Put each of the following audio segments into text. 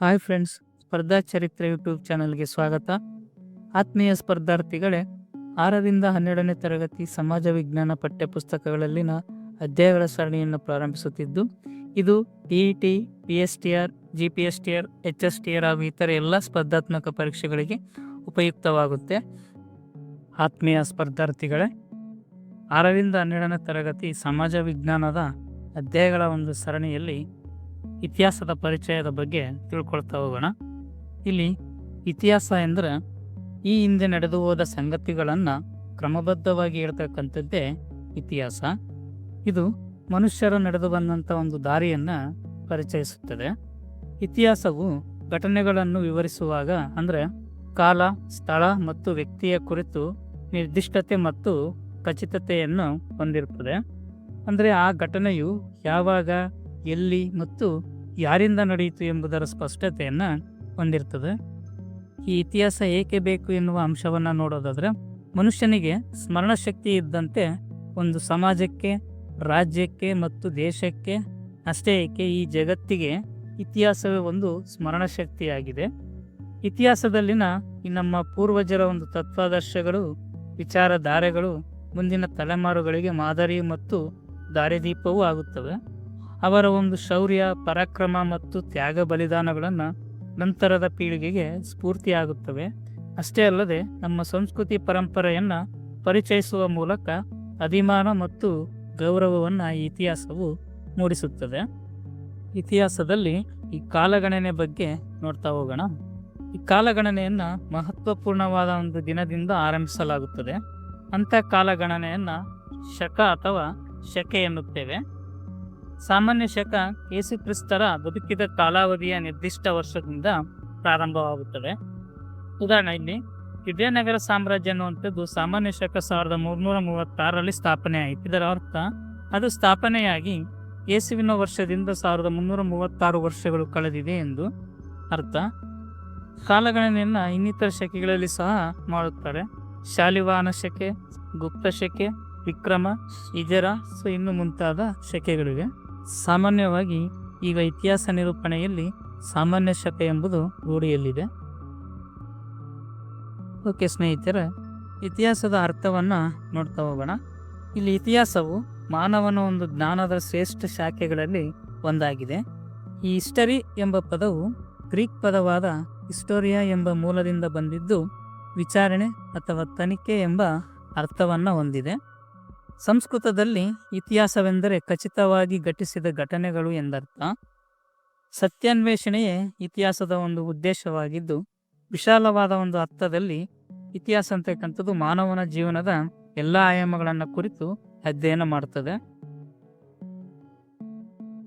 Hi friends ಸ್ಪರ್ಧಾ ಚರಿತ್ರೆ YouTube ಚಾನಲ್ಗೆ ಸ್ವಾಗತ. ಆತ್ಮೀಯ ಸ್ಪರ್ಧಾರ್ಥಿಗಳೇ, ಆರರಿಂದ ಹನ್ನೆರಡನೇ ತರಗತಿ ಸಮಾಜ ವಿಜ್ಞಾನ ಪಠ್ಯಪುಸ್ತಕಗಳಲ್ಲಿನ ಅಧ್ಯಾಯಗಳ ಸರಣಿಯನ್ನು ಪ್ರಾರಂಭಿಸುತ್ತಿದ್ದು, ಇದು T E T P S T R G P S T R H S T R ಹಾಗೂ ಇತರ ಎಲ್ಲ ಸ್ಪರ್ಧಾತ್ಮಕ ಪರೀಕ್ಷೆಗಳಿಗೆ ಉಪಯುಕ್ತವಾಗುತ್ತೆ. ಆತ್ಮೀಯ ಸ್ಪರ್ಧಾರ್ಥಿಗಳೇ, ಆರರಿಂದ ಹನ್ನೆರಡನೇ ತರಗತಿ ಸಮಾಜ ವಿಜ್ಞಾನದ ಅಧ್ಯಾಯಗಳ ಒಂದು ಸರಣಿಯಲ್ಲಿ ಇತಿಹಾಸದ ಪರಿಚಯದ ಬಗ್ಗೆ ತಿಳ್ಕೊಳ್ತಾ ಹೋಗೋಣ. ಇಲ್ಲಿ ಇತಿಹಾಸ ಎಂದರೆ ಈ ಹಿಂದೆ ನಡೆದು ಹೋದ ಸಂಗತಿಗಳನ್ನು ಕ್ರಮಬದ್ಧವಾಗಿ ಹೇಳ್ತಕ್ಕಂಥದ್ದೇ ಇತಿಹಾಸ. ಇದು ಮನುಷ್ಯರು ನಡೆದು ಬಂದಂಥ ಒಂದು ದಾರಿಯನ್ನು ಪರಿಚಯಿಸುತ್ತದೆ. ಇತಿಹಾಸವು ಘಟನೆಗಳನ್ನು ವಿವರಿಸುವಾಗ ಅಂದರೆ ಕಾಲ, ಸ್ಥಳ ಮತ್ತು ವ್ಯಕ್ತಿಯ ಕುರಿತು ನಿರ್ದಿಷ್ಟತೆ ಮತ್ತು ಖಚಿತತೆಯನ್ನು ಹೊಂದಿರುತ್ತದೆ. ಅಂದರೆ ಆ ಘಟನೆಯು ಯಾವಾಗ ಎಲ್ಲಿ ಮತ್ತು ಯಾರಿಂದ ನಡೆಯಿತು ಎಂಬುದರ ಸ್ಪಷ್ಟತೆಯನ್ನು ಹೊಂದಿರ್ತದೆ. ಈ ಇತಿಹಾಸ ಏಕೆ ಬೇಕು ಎನ್ನುವ ಅಂಶವನ್ನು ನೋಡೋದಾದರೆ, ಮನುಷ್ಯನಿಗೆ ಸ್ಮರಣಶಕ್ತಿ ಇದ್ದಂತೆ ಒಂದು ಸಮಾಜಕ್ಕೆ, ರಾಜ್ಯಕ್ಕೆ ಮತ್ತು ದೇಶಕ್ಕೆ, ಅಷ್ಟೇ ಏಕೆ ಈ ಜಗತ್ತಿಗೆ ಇತಿಹಾಸವೇ ಒಂದು ಸ್ಮರಣಶಕ್ತಿಯಾಗಿದೆ. ಇತಿಹಾಸದಲ್ಲಿನ ಈ ನಮ್ಮ ಪೂರ್ವಜರ ಒಂದು ತತ್ವಾದರ್ಶಗಳು, ವಿಚಾರಧಾರೆಗಳು, ಮುಂದಿನ ತಲೆಮಾರುಗಳಿಗೆ ಮಾದರಿ ಮತ್ತು ದಾರಿದೀಪವೂ ಆಗುತ್ತವೆ. ಅವರ ಒಂದು ಶೌರ್ಯ, ಪರಾಕ್ರಮ ಮತ್ತು ತ್ಯಾಗ ಬಲಿದಾನಗಳನ್ನು ನಂತರದ ಪೀಳಿಗೆಗೆ ಸ್ಫೂರ್ತಿಯಾಗುತ್ತವೆ. ಅಷ್ಟೇ ಅಲ್ಲದೆ ನಮ್ಮ ಸಂಸ್ಕೃತಿ ಪರಂಪರೆಯನ್ನು ಪರಿಚಯಿಸುವ ಮೂಲಕ ಅಭಿಮಾನ ಮತ್ತು ಗೌರವವನ್ನು ಈ ಇತಿಹಾಸವು ಮೂಡಿಸುತ್ತದೆ. ಇತಿಹಾಸದಲ್ಲಿ ಈ ಕಾಲಗಣನೆ ಬಗ್ಗೆ ನೋಡ್ತಾ ಹೋಗೋಣ. ಈ ಕಾಲಗಣನೆಯನ್ನು ಮಹತ್ವಪೂರ್ಣವಾದ ಒಂದು ದಿನದಿಂದ ಆರಂಭಿಸಲಾಗುತ್ತದೆ. ಅಂಥ ಕಾಲಗಣನೆಯನ್ನು ಶಕ ಅಥವಾ ಶಕೆ ಎನ್ನುತ್ತೇವೆ. ಸಾಮಾನ್ಯ ಶಕ ಯೇಸು ಕ್ರಿಸ್ತರ ಬದುಕಿದ ಕಾಲಾವಧಿಯ ನಿರ್ದಿಷ್ಟ ವರ್ಷದಿಂದ ಪ್ರಾರಂಭವಾಗುತ್ತದೆ. ಉದಾಹರಣೆ, ಇಲ್ಲಿ ವಿಜಯನಗರ ಸಾಮ್ರಾಜ್ಯ ಅನ್ನುವಂಥದ್ದು ಸಾಮಾನ್ಯ ಶಕ ಸಾವಿರದ ಮೂರ್ನೂರ ಮೂವತ್ತಾರರಲ್ಲಿ ಸ್ಥಾಪನೆ ಆಯಿತು. ಇದರ ಅರ್ಥ, ಅದು ಸ್ಥಾಪನೆಯಾಗಿ ಯೇಸುವಿನ ವರ್ಷದಿಂದ ಸಾವಿರದ ಮುನ್ನೂರ ಮೂವತ್ತಾರು ವರ್ಷಗಳು ಕಳೆದಿದೆ ಎಂದು ಅರ್ಥ. ಕಾಲಗಣನೆಯನ್ನು ಇನ್ನಿತರ ಶಕೆಗಳಲ್ಲಿ ಸಹ ಮಾಡುತ್ತಾರೆ. ಶಾಲಿವಾಹನ ಶಕೆ, ಗುಪ್ತ ಶಕೆ, ವಿಕ್ರಮ ಇಜರ ಸೊ ಇನ್ನು ಮುಂತಾದ ಶಕೆಗಳಿವೆ. ಸಾಮಾನ್ಯವಾಗಿ ಈಗ ಇತಿಹಾಸ ನಿರೂಪಣೆಯಲ್ಲಿ ಸಾಮಾನ್ಯ ಶಕ ಎಂಬುದು ರೂಢಿಯಲ್ಲಿದೆ ಓಕೆ ಸ್ನೇಹಿತರೆ, ಇತಿಹಾಸದ ಅರ್ಥವನ್ನು ನೋಡ್ತಾ ಹೋಗೋಣ. ಇಲ್ಲಿ ಇತಿಹಾಸವು ಮಾನವನ ಒಂದು ಜ್ಞಾನದ ಶ್ರೇಷ್ಠ ಶಾಖೆಗಳಲ್ಲಿ ಒಂದಾಗಿದೆ. ಈ ಹಿಸ್ಟರಿ ಎಂಬ ಪದವು ಗ್ರೀಕ್ ಪದವಾದ ಹಿಸ್ಟೋರಿಯಾ ಎಂಬ ಮೂಲದಿಂದ ಬಂದಿದ್ದು ವಿಚಾರಣೆ ಅಥವಾ ತನಿಖೆ ಎಂಬ ಅರ್ಥವನ್ನು ಹೊಂದಿದೆ. ಸಂಸ್ಕೃತದಲ್ಲಿ ಇತಿಹಾಸವೆಂದರೆ ಖಚಿತವಾಗಿ ಘಟಿಸಿದ ಘಟನೆಗಳು ಎಂದರ್ಥ. ಸತ್ಯಾನ್ವೇಷಣೆಯೇ ಇತಿಹಾಸದ ಒಂದು ಉದ್ದೇಶವಾಗಿದ್ದು, ವಿಶಾಲವಾದ ಒಂದು ಅರ್ಥದಲ್ಲಿ ಇತಿಹಾಸ ಅಂತಕ್ಕಂಥದ್ದು ಮಾನವನ ಜೀವನದ ಎಲ್ಲ ಆಯಾಮಗಳನ್ನು ಕುರಿತು ಅಧ್ಯಯನ ಮಾಡುತ್ತದೆ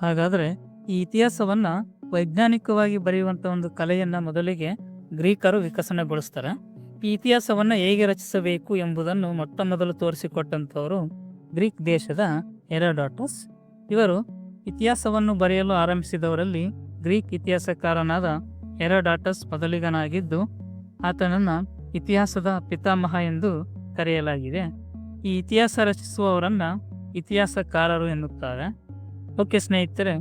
ಹಾಗಾದರೆ ಈ ಇತಿಹಾಸವನ್ನು ವೈಜ್ಞಾನಿಕವಾಗಿ ಬರೆಯುವಂಥ ಒಂದು ಕಲೆಯನ್ನು ಮೊದಲಿಗೆ ಗ್ರೀಕರು ವಿಕಸನಗೊಳಿಸ್ತಾರೆ. ಈ ಇತಿಹಾಸವನ್ನು ಹೇಗೆ ರಚಿಸಬೇಕು ಎಂಬುದನ್ನು ಮೊಟ್ಟ ಮೊದಲು ತೋರಿಸಿಕೊಟ್ಟಂಥವರು ಗ್ರೀಕ್ ದೇಶದ ಎರಾಡಾಟಸ್ ಇವರು ಇತಿಹಾಸವನ್ನು ಬರೆಯಲು ಆರಂಭಿಸಿದವರಲ್ಲಿ ಗ್ರೀಕ್ ಇತಿಹಾಸಕಾರನಾದ ಎರಡಾಟಸ್ ಮೊದಲಿಗನಾಗಿದ್ದು, ಆತನನ್ನು ಇತಿಹಾಸದ ಪಿತಾಮಹ ಎಂದು ಕರೆಯಲಾಗಿದೆ. ಈ ಇತಿಹಾಸ ರಚಿಸುವವರನ್ನು ಇತಿಹಾಸಕಾರರು ಎನ್ನುತ್ತಾರೆ. ಓಕೆ ಸ್ನೇಹಿತರೆ,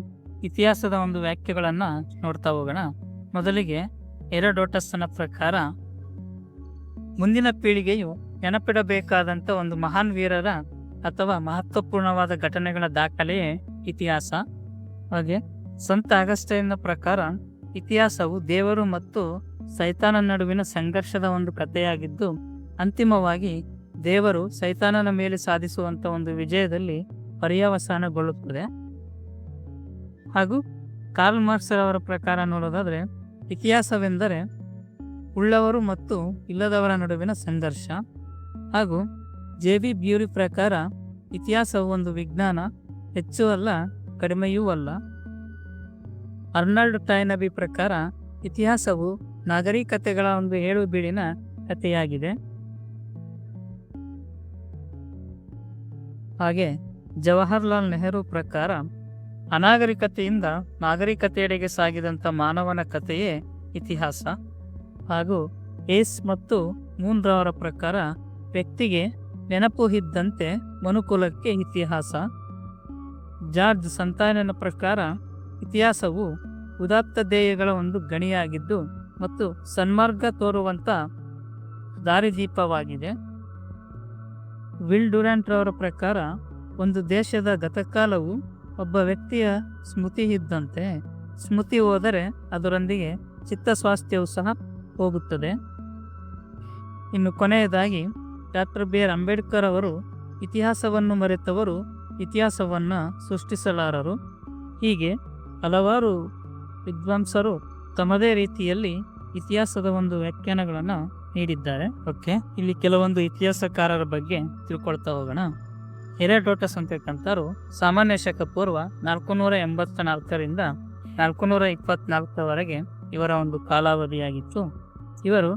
ಇತಿಹಾಸದ ಒಂದು ವ್ಯಾಖ್ಯೆಗಳನ್ನು ನೋಡ್ತಾ ಹೋಗೋಣ. ಮೊದಲಿಗೆ ಎರಾಡೋಟಸ್ನ ಪ್ರಕಾರ ಮುಂದಿನ ಪೀಳಿಗೆಯು ನೆನಪಿಡಬೇಕಾದಂಥ ಒಂದು ಮಹಾನ್ ವೀರರ ಅಥವಾ ಮಹತ್ವಪೂರ್ಣವಾದ ಘಟನೆಗಳ ದಾಖಲೆಯೇ ಇತಿಹಾಸ. ಹಾಗೆ ಸಂತ ಅಗಸ್ಟಿನ ಪ್ರಕಾರ ಇತಿಹಾಸವು ದೇವರು ಮತ್ತು ಸೈತಾನ ನಡುವಿನ ಸಂಘರ್ಷದ ಒಂದು ಕಥೆಯಾಗಿದ್ದು, ಅಂತಿಮವಾಗಿ ದೇವರು ಸೈತಾನನ ಮೇಲೆ ಸಾಧಿಸುವಂಥ ಒಂದು ವಿಜಯದಲ್ಲಿ ಪರ್ಯಾವಸಾನಗೊಳ್ಳುತ್ತದೆ. ಹಾಗೂ ಕಾರ್ಲ್ ಮಾರ್ಕ್ಸ್ ಅವರ ಪ್ರಕಾರ ನೋಡೋದಾದರೆ ಇತಿಹಾಸವೆಂದರೆ ಉಳ್ಳವರು ಮತ್ತು ಇಲ್ಲದವರ ನಡುವಿನ ಸಂಘರ್ಷ ಹಾಗೂ ಜೆ ಬಿ ಬ್ಯೂರಿ ಪ್ರಕಾರ ಇತಿಹಾಸವು ಒಂದು ವಿಜ್ಞಾನ, ಹೆಚ್ಚು ಅಲ್ಲ, ಕಡಿಮೆಯೂ ಅಲ್ಲ. ಅರ್ನಾಲ್ಡ್ ಟೈನಬಿ ಪ್ರಕಾರ ಇತಿಹಾಸವು ನಾಗರಿಕತೆಗಳ ಒಂದು ಏಳು ಬೀಳಿನ ಕಥೆಯಾಗಿದೆ. ಹಾಗೆ ಜವಾಹರ್ಲಾಲ್ ನೆಹರು ಪ್ರಕಾರ ಅನಾಗರಿಕತೆಯಿಂದ ನಾಗರಿಕತೆಯೆಡೆಗೆ ಸಾಗಿದಂಥ ಮಾನವನ ಕಥೆಯೇ ಇತಿಹಾಸ. ಹಾಗೂ ಏಸ್ ಮತ್ತು ಮೂನ್ರವರ ಪ್ರಕಾರ ವ್ಯಕ್ತಿಗೆ ನೆನಪು ಇದ್ದಂತೆ ಮನುಕುಲಕ್ಕೆ ಇತಿಹಾಸ. ಜಾರ್ಜ್ ಸಂತಾನನ ಪ್ರಕಾರ ಇತಿಹಾಸವು ಉದಾತ್ತ ಧ್ಯೇಯಗಳ ಒಂದು ಗಣಿಯಾಗಿದ್ದು ಮತ್ತು ಸನ್ಮಾರ್ಗ ತೋರುವಂಥ ದಾರಿದೀಪವಾಗಿದೆ. ವಿಲ್ ಡುರ್ಯಾಂಟ್ ರವರ ಪ್ರಕಾರ ಒಂದು ದೇಶದ ಗತಕಾಲವು ಒಬ್ಬ ವ್ಯಕ್ತಿಯ ಸ್ಮೃತಿ ಇದ್ದಂತೆ ಸ್ಮೃತಿ ಹೋದರೆ ಅದರೊಂದಿಗೆ ಚಿತ್ತ ಸ್ವಾಸ್ಥ್ಯವು ಸಹ ಹೋಗುತ್ತದೆ. ಇನ್ನು ಕೊನೆಯದಾಗಿ ಡಾಕ್ಟರ್ ಬಿ. ಆರ್. ಅಂಬೇಡ್ಕರ್ ಅವರು ಇತಿಹಾಸವನ್ನು ಮರೆತವರು ಇತಿಹಾಸವನ್ನು ಸೃಷ್ಟಿಸಲಾರರು. ಹೀಗೆ ಹಲವಾರು ವಿದ್ವಾಂಸರು ತಮ್ಮದೇ ರೀತಿಯಲ್ಲಿ ಇತಿಹಾಸದ ಒಂದು ವ್ಯಾಖ್ಯಾನಗಳನ್ನು ನೀಡಿದ್ದಾರೆ. ಓಕೆ, ಇಲ್ಲಿ ಕೆಲವೊಂದು ಇತಿಹಾಸಕಾರರ ಬಗ್ಗೆ ತಿಳ್ಕೊಳ್ತಾ ಹೋಗೋಣ. ಹೆರಾಡೋಟಸ್ ಅಂತಕ್ಕಂಥವ್ರು ಸಾಮಾನ್ಯ ಶಕ ಪೂರ್ವ ನಾಲ್ಕು ನೂರ ಎಂಬತ್ತ ನಾಲ್ಕರಿಂದ ನಾಲ್ಕುನೂರ ಇಪ್ಪತ್ನಾಲ್ಕರವರೆಗೆ ಇವರ ಒಂದು ಕಾಲಾವಧಿಯಾಗಿತ್ತು. ಇವರು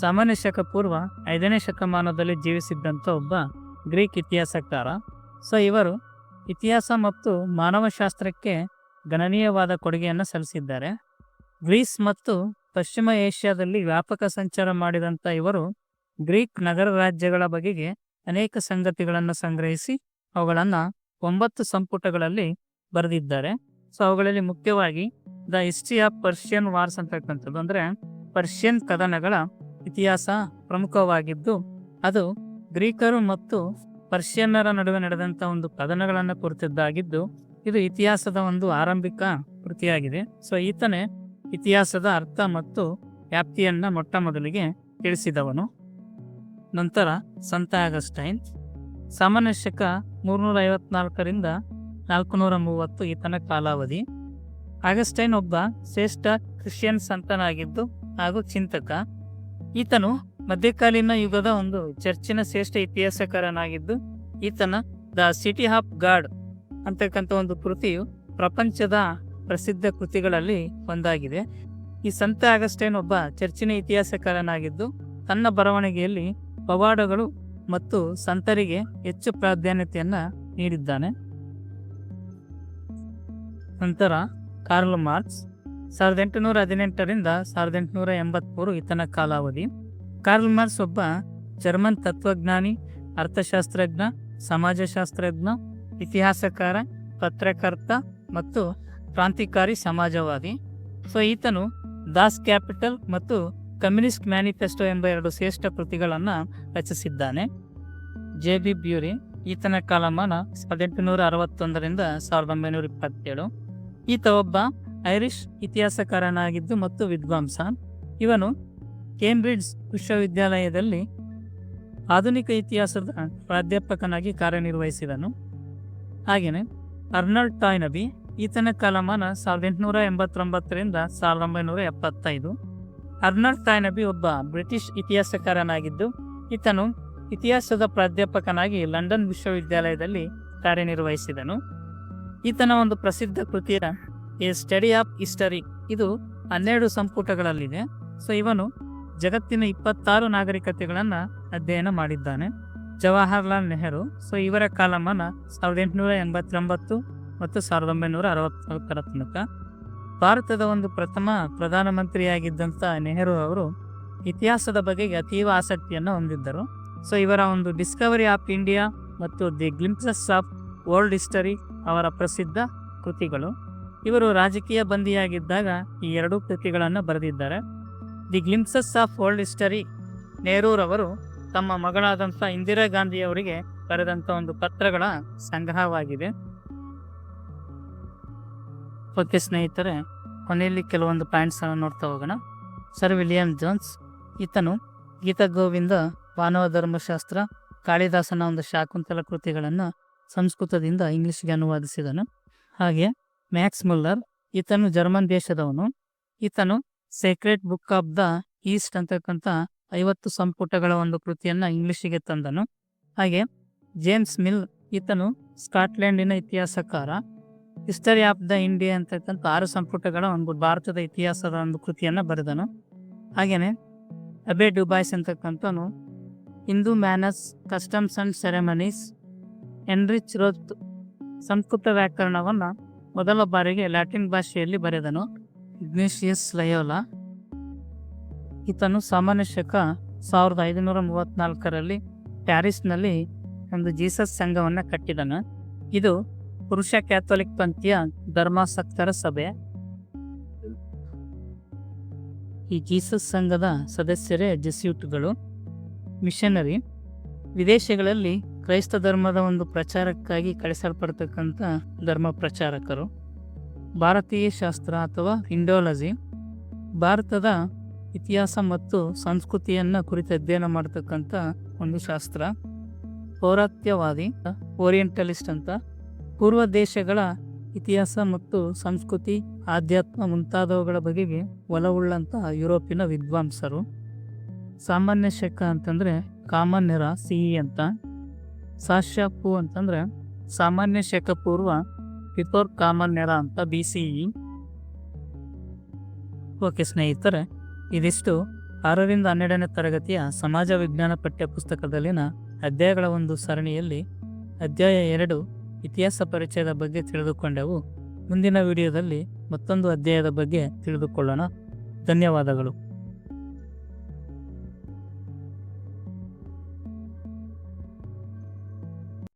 ಸಾಮಾನ್ಯ ಶಕ ಪೂರ್ವ ಐದನೇ ಶತಮಾನದಲ್ಲಿ ಜೀವಿಸಿದ್ದಂಥ ಒಬ್ಬ ಗ್ರೀಕ್ ಇತಿಹಾಸಕಾರ. ಸೊ ಇವರು ಇತಿಹಾಸ ಮತ್ತು ಮಾನವಶಾಸ್ತ್ರಕ್ಕೆ ಗಣನೀಯವಾದ ಕೊಡುಗೆಯನ್ನು ಸಲ್ಲಿಸಿದ್ದಾರೆ. ಗ್ರೀಸ್ ಮತ್ತು ಪಶ್ಚಿಮ ಏಷ್ಯಾದಲ್ಲಿ ವ್ಯಾಪಕ ಸಂಚಾರ ಮಾಡಿದಂಥ ಇವರು ಗ್ರೀಕ್ ನಗರ ರಾಜ್ಯಗಳ ಬಗೆಗೆ ಅನೇಕ ಸಂಗತಿಗಳನ್ನು ಸಂಗ್ರಹಿಸಿ ಅವುಗಳನ್ನು ಒಂಬತ್ತು ಸಂಪುಟಗಳಲ್ಲಿ ಬರೆದಿದ್ದಾರೆ. ಸೊ ಅವುಗಳಲ್ಲಿ ಮುಖ್ಯವಾಗಿ the history of Persian wars ಅಂತಕ್ಕಂಥದ್ದು. ಅಂದರೆ ಪರ್ಷಿಯನ್ ಕದನಗಳ ಇತಿಹಾಸ ಪ್ರಮುಖವಾಗಿದ್ದು, ಅದು ಗ್ರೀಕರು ಮತ್ತು ಪರ್ಷಿಯನ್ನರ ನಡುವೆ ನಡೆದಂಥ ಒಂದು ಕದನಗಳನ್ನು ಕುರಿತದ್ದಾಗಿದ್ದು, ಇದು ಇತಿಹಾಸದ ಒಂದು ಆರಂಭಿಕ ಕೃತಿಯಾಗಿದೆ. ಸೊ ಈತನೇ ಇತಿಹಾಸದ ಅರ್ಥ ಮತ್ತು ವ್ಯಾಪ್ತಿಯನ್ನು ಮೊಟ್ಟ ಮೊದಲಿಗೆ ತಿಳಿಸಿದವನು. ನಂತರ ಸಂತ ಆಗಸ್ಟೈನ್ ಸಾಮಾನ್ಯ ಶಕ ಮೂರ್ನೂರ ಐವತ್ನಾಲ್ಕರಿಂದ ನಾಲ್ಕುನೂರ ಮೂವತ್ತು ಈತನ ಕಾಲಾವಧಿ. ಆಗಸ್ಟೈನ್ ಒಬ್ಬ ಶ್ರೇಷ್ಠ ಕ್ರಿಶ್ಚಿಯನ್ ಸಂತನಾಗಿದ್ದು ಹಾಗೂ ಚಿಂತಕ. ಈತನು ಮಧ್ಯಕಾಲೀನ ಯುಗದ ಒಂದು ಚರ್ಚಿನ ಶ್ರೇಷ್ಠ ಇತಿಹಾಸಕಾರನಾಗಿದ್ದು, ಈತನ ದ ಸಿಟಿ ಆಫ್ ಗಾಡ್ ಅಂತಕ್ಕಂಥ ಒಂದು ಕೃತಿಯು ಪ್ರಪಂಚದ ಪ್ರಸಿದ್ಧ ಕೃತಿಗಳಲ್ಲಿ ಒಂದಾಗಿದೆ. ಈ ಸಂತ ಆಗಸ್ಟೇನ್ ಒಬ್ಬ ಚರ್ಚಿನ ಇತಿಹಾಸಕಾರನಾಗಿದ್ದು, ತನ್ನ ಬರವಣಿಗೆಯಲ್ಲಿ ಪವಾಡಗಳು ಮತ್ತು ಸಂತರಿಗೆ ಹೆಚ್ಚು ಪ್ರಾಧಾನ್ಯತೆಯನ್ನ ನೀಡಿದ್ದಾನೆ. ನಂತರ ಕಾರ್ಲ್ ಮಾರ್ಕ್ಸ್ ಸಾವಿರದ ಎಂಟುನೂರ ಹದಿನೆಂಟರಿಂದ ಸಾವಿರದ ಎಂಟುನೂರ ಎಂಬತ್ಮೂರು ಈತನ ಕಾಲಾವಧಿ. ಕಾರ್ಲ್ ಮಾರ್ಕ್ಸ್ ಒಬ್ಬ ಜರ್ಮನ್ ತತ್ವಜ್ಞಾನಿ, ಅರ್ಥಶಾಸ್ತ್ರಜ್ಞ, ಸಮಾಜಶಾಸ್ತ್ರಜ್ಞ, ಇತಿಹಾಸಕಾರ, ಪತ್ರಕರ್ತ ಮತ್ತು ಕ್ರಾಂತಿಕಾರಿ ಸಮಾಜವಾದಿ. ಸೊ, ಈತನು ದಾಸ್ ಕ್ಯಾಪಿಟಲ್ ಮತ್ತು ಕಮ್ಯುನಿಸ್ಟ್ ಮ್ಯಾನಿಫೆಸ್ಟೋ ಎಂಬ ಎರಡು ಶ್ರೇಷ್ಠ ಕೃತಿಗಳನ್ನು ರಚಿಸಿದ್ದಾನೆ. ಜೆ ಬಿ ಬ್ಯೂರಿ, ಈತನ ಕಾಲಮಾನ ಸಾವಿರದ ಎಂಟುನೂರ ಅರವತ್ತೊಂದರಿಂದ ಸಾವಿರದ ಒಂಬೈನೂರ ಇಪ್ಪತ್ತೇಳು. ಈತ ಒಬ್ಬ ಐರಿಷ್ ಇತಿಹಾಸಕಾರನಾಗಿದ್ದು ಮತ್ತು ವಿದ್ವಾಂಸ. ಇವನು ಕೇಂಬ್ರಿಡ್ಜ್ ವಿಶ್ವವಿದ್ಯಾಲಯದಲ್ಲಿ ಆಧುನಿಕ ಇತಿಹಾಸದ ಪ್ರಾಧ್ಯಾಪಕನಾಗಿ ಕಾರ್ಯನಿರ್ವಹಿಸಿದನು. ಹಾಗೆಯೇ ಅರ್ನಾಲ್ಡ್ ಟಾಯ್ನಬಿ ಈತನ ಕಾಲಮಾನ ಸಾವಿರದ ಎಂಟುನೂರ ಎಂಬತ್ತೊಂಬತ್ತರಿಂದ ಸಾವಿರದ ಒಂಬೈನೂರ ಎಪ್ಪತ್ತೈದು. ಅರ್ನಾಲ್ಡ್ ಟಾಯ್ನಬಿ ಒಬ್ಬ ಬ್ರಿಟಿಷ್ ಇತಿಹಾಸಕಾರನಾಗಿದ್ದು, ಈತನು ಇತಿಹಾಸದ ಪ್ರಾಧ್ಯಾಪಕನಾಗಿ ಲಂಡನ್ ವಿಶ್ವವಿದ್ಯಾಲಯದಲ್ಲಿ ಕಾರ್ಯನಿರ್ವಹಿಸಿದನು. ಈತನ ಒಂದು ಪ್ರಸಿದ್ಧ ಕೃತಿಯ ಎ ಸ್ಟಡಿ ಆಫ್ ಹಿಸ್ಟರಿ ಇದು ಹನ್ನೆರಡು ಸಂಪುಟಗಳಲ್ಲಿದೆ. ಸೊ, ಇವನು ಜಗತ್ತಿನ ಇಪ್ಪತ್ತಾರು ನಾಗರಿಕತೆಗಳನ್ನು ಅಧ್ಯಯನ ಮಾಡಿದ್ದಾನೆ. ಜವಾಹರ್ಲಾಲ್ ನೆಹರು. ಸೊ, ಇವರ ಕಾಲಮಾನ ಸಾವಿರದ ಎಂಟುನೂರ ಎಂಬತ್ತೊಂಬತ್ತು ಮತ್ತು ಸಾವಿರದ ಒಂಬೈನೂರ ಅರವತ್ನಾಲ್ಕರ ತನಕ. ಭಾರತದ ಒಂದು ಪ್ರಥಮ ಪ್ರಧಾನಮಂತ್ರಿಯಾಗಿದ್ದಂಥ ನೆಹರು ಅವರು ಇತಿಹಾಸದ ಬಗೆಗೆ ಅತೀವ ಆಸಕ್ತಿಯನ್ನು ಹೊಂದಿದ್ದರು. ಸೊ, ಇವರ ಒಂದು ಡಿಸ್ಕವರಿ ಆಫ್ ಇಂಡಿಯಾ ಮತ್ತು the glimpses of world history ಅವರ ಪ್ರಸಿದ್ಧ ಕೃತಿಗಳು. ಇವರು ರಾಜಕೀಯ ಬಂದಿಯಾಗಿದ್ದಾಗ ಈ ಎರಡೂ ಕೃತಿಗಳನ್ನು ಬರೆದಿದ್ದಾರೆ. The glimpses of world history ನೆಹರೂರವರು ತಮ್ಮ ಮಗಳಾದಂಥ ಇಂದಿರಾ ಗಾಂಧಿಯವರಿಗೆ ಬರೆದಂಥ ಒಂದು ಪತ್ರಗಳ ಸಂಗ್ರಹವಾಗಿದೆ. ಓಕೆ ಸ್ನೇಹಿತರೆ, ಕೊನೆಯಲ್ಲಿ ಕೆಲವೊಂದು ಪಾಯಿಂಟ್ಸನ್ನು ನೋಡ್ತಾ ಹೋಗೋಣ. ಸರ್ ವಿಲಿಯಂ ಜೋನ್ಸ್, ಈತನು ಗೀತಗೋವಿಂದ ಮಾನವ ಧರ್ಮಶಾಸ್ತ್ರ ಕಾಳಿದಾಸನ ಒಂದು ಶಾಕುಂತಲ ಕೃತಿಗಳನ್ನು ಸಂಸ್ಕೃತದಿಂದ ಇಂಗ್ಲಿಷ್ಗೆ ಅನುವಾದಿಸಿದನು. ಹಾಗೆ ಮ್ಯಾಕ್ಸ್ ಮುಲ್ಲರ್, ಈತನು ಜರ್ಮನ್ ದೇಶದವನು. ಈತನು sacred book of the east ಅಂತಕ್ಕಂಥ ಐವತ್ತು ಸಂಪುಟಗಳ ಒಂದು ಕೃತಿಯನ್ನ ಇಂಗ್ಲಿಷಿಗೆ ತಂದನು. ಹಾಗೆ ಜೇಮ್ಸ್ ಮಿಲ್, ಈತನು ಸ್ಕಾಟ್ಲೆಂಡಿನ ಇತಿಹಾಸಕಾರ. ಹಿಸ್ಟರಿ ಆಫ್ ದ ಇಂಡಿಯಾ ಅಂತಕ್ಕಂಥ ಆರು ಸಂಪುಟಗಳ ಒಂದು ಭಾರತದ ಇತಿಹಾಸದ ಒಂದು ಕೃತಿಯನ್ನು ಬರೆದನು. ಹಾಗೆಯೇ Abbe Dubois ಅಂತಕ್ಕಂಥನು Hindu manners customs and ceremonies Heinrich Roth Sanskrit ವ್ಯಾಕರಣವನ್ನು ಮೊದಲ ಬಾರಿಗೆ ಲ್ಯಾಟಿನ್ ಭಾಷೆಯಲ್ಲಿ ಬರೆದನು ಇಗ್ನೇಷಿಯಸ್ ಲಯೋಲಾ. ಈತನು ಸಾಮಾನ್ಯ ಶಕ ಸಾವಿರದ ಐದುನೂರ ಮೂವತ್ತ್ನಾಲ್ಕರಲ್ಲಿ ಪ್ಯಾರಿಸ್ನಲ್ಲಿ ಒಂದು ಜೀಸಸ್ ಸಂಘವನ್ನು ಕಟ್ಟಿದನು. ಇದು ಪುರುಷ ಕ್ಯಾಥೋಲಿಕ್ ಪಂಥೀಯ ಧರ್ಮಾಸಕ್ತರ ಸಭೆ. ಈ ಜೀಸಸ್ ಸಂಘದ ಸದಸ್ಯರೇ ಜೆಸ್ಯೂಟ್ಗಳು, ಮಿಷನರಿ. ವಿದೇಶಗಳಲ್ಲಿ ಕ್ರೈಸ್ತ ಧರ್ಮದ ಒಂದು ಪ್ರಚಾರಕ್ಕಾಗಿ ಕಳಿಸಲ್ಪಡ್ತಕ್ಕಂಥ ಧರ್ಮ ಪ್ರಚಾರಕರು, ಭಾರತೀಯ ಶಾಸ್ತ್ರ ಅಥವಾ ಇಂಡೋಲಜಿ ಭಾರತದ ಇತಿಹಾಸ ಮತ್ತು ಸಂಸ್ಕೃತಿಯನ್ನು ಕುರಿತು ಅಧ್ಯಯನ ಮಾಡ್ತಕ್ಕಂಥ ಒಂದು ಶಾಸ್ತ್ರ, ಪೌರಾತ್ಯವಾದಿ, ಓರಿಯೆಂಟಲಿಸ್ಟ್ ಅಂತ, ಪೂರ್ವ ದೇಶಗಳ ಇತಿಹಾಸ ಮತ್ತು ಸಂಸ್ಕೃತಿ, ಆಧ್ಯಾತ್ಮ ಮುಂತಾದವುಗಳ ಬಗೆಗೆ ಒಲವುಳ್ಳಂತಹ ಯುರೋಪಿನ ವಿದ್ವಾಂಸರು. ಸಾಮಾನ್ಯ ಶಕ ಅಂತಂದರೆ ಕಾಮನ್ಯರ ಸಿ ಸಿಹಿ ಅಂತ. ಸಾಶ್ಯಪು ಅಂತಂದ್ರೆ ಸಾಮಾನ್ಯ ಶಕಪೂರ್ವ ಕಾಮನ್ ನೆಲ ಅಂತ ಬಿ ಸಿ ಇ. ಓಕೆ ಸ್ನೇಹಿತರೆ, ಇದಿಷ್ಟು ಆರರಿಂದ ಹನ್ನೆರಡನೇ ತರಗತಿಯ ಸಮಾಜ ವಿಜ್ಞಾನ ಪಠ್ಯ ಪುಸ್ತಕದಲ್ಲಿನ ಅಧ್ಯಾಯಗಳ ಒಂದು ಸರಣಿಯಲ್ಲಿ ಅಧ್ಯಾಯ ಎರಡು ಇತಿಹಾಸ ಪರಿಚಯದ ಬಗ್ಗೆ ತಿಳಿದುಕೊಂಡೆವು. ಮುಂದಿನ ವಿಡಿಯೋದಲ್ಲಿ ಮತ್ತೊಂದು ಅಧ್ಯಾಯದ ಬಗ್ಗೆ ತಿಳಿದುಕೊಳ್ಳೋಣ. ಧನ್ಯವಾದಗಳು.